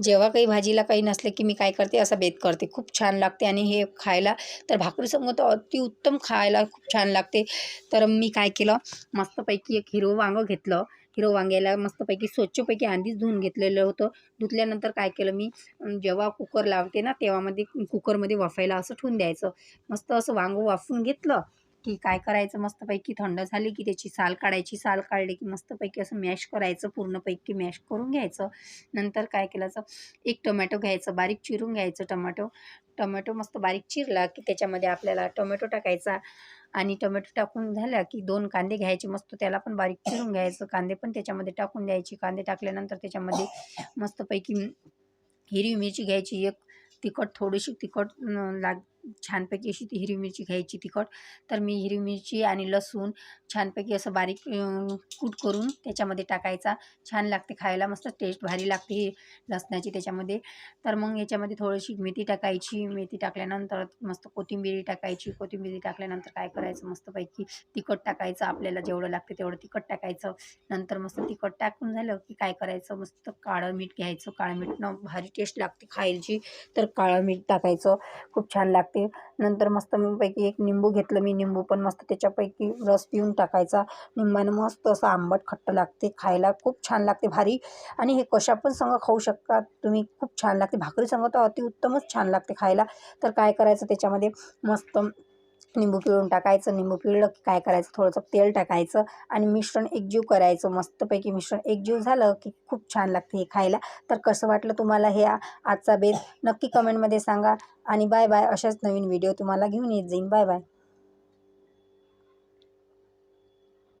जेव्हा काही भाजीला काही नसले की मी काय करते असा बेत करते. खूप छान लागते आणि हे खायला तर भाकरीसंग तर अतिउत्तम खायला खूप छान लागते. तर मी काय केलं मस्तपैकी एक हिरवं वांगं घेतलं. हिरव वांग्याला मस्तपैकी स्वच्छपैकी आधीच धुवून घेतलेलं होतं. धुतल्यानंतर काय केलं मी जेव्हा कुकर लावते ना तेव्हामध्ये कुकरमध्ये वाफायला असं ठेवून द्यायचं. मस्त असं वांगं वाफून घेतलं. की काय करायचं मस्तपैकी थंड झाली की त्याची साल काढायची साल काढली की मस्तपैकी असं मॅश करायचं पूर्णपैकी मॅश करून घ्यायचं. नंतर काय केल्याचं एक टोमॅटो घ्यायचं बारीक चिरून घ्यायचं टोमॅटो टोमॅटो मस्त बारीक चिरला की त्याच्यामध्ये आपल्याला टोमॅटो टाकायचा आणि टोमॅटो टाकून झाला की दोन कांदे घ्यायचे मस्त त्याला पण बारीक चिरून घ्यायचं. कांदे पण त्याच्यामध्ये टाकून द्यायचे. कांदे टाकल्यानंतर त्याच्यामध्ये मस्तपैकी हिरवी मिरची घ्यायची. एक तिखट थोडीशी तिखट लाग छानपैकी अशी ती हिरवी मिरची घ्यायची तिखट. तर मी हिरवी मिरची आणि लसूण छानपैकी असं बारीक कूट करून त्याच्यामध्ये टाकायचा. छान लागते खायला मस्त टेस्ट भारी लागते ही लसणाची त्याच्यामध्ये. तर मग याच्यामध्ये थोडीशी मेथी टाकायची. मेथी टाकल्यानंतर मस्त कोथिंबीर टाकायची. कोथिंबिरी टाकल्यानंतर काय करायचं? मस्तपैकी तिखट टाकायचं. आपल्याला जेवढं लागते तेवढं तिखट टाकायचं. नंतर मस्त तिखट टाकून झालं की काय करायचं? मस्त काळं मीठ घ्यायचं. काळं मीठनं भारी टेस्ट लागते खायची. तर काळं मीठ टाकायचं. खूप छान लागते. नंतर मस्त पैकी एक निंबू घेतलं मी निंबू पण मस्त त्याच्यापैकी रस पिऊन टाकायचा. निंबानं मस्त असं आंबट खट्ट लागते खायला खूप छान लागते भारी. आणि हे कशा पण संग खाऊ शकता तुम्ही खूप छान लागते. भाकरी संग तर अतिउत्तमच छान लागते खायला. तर काय करायचं त्याच्यामध्ये? मस्त निंबू पिळून टाकायचं निंबू पिळलं की काय करायचं? थोडंसं तेल टाकायचं आणि मिश्रण एकजीव करायचं. मस्तपैकी मिश्रण एकजीव झालं की खूप छान लागते हे खायला. तर कसं वाटलं तुम्हाला हे आजचा बेत? नक्की कमेंटमध्ये सांगा. आणि बाय बाय अशाच नवीन व्हिडिओ तुम्हाला घेऊन येत जाईन. Bye bye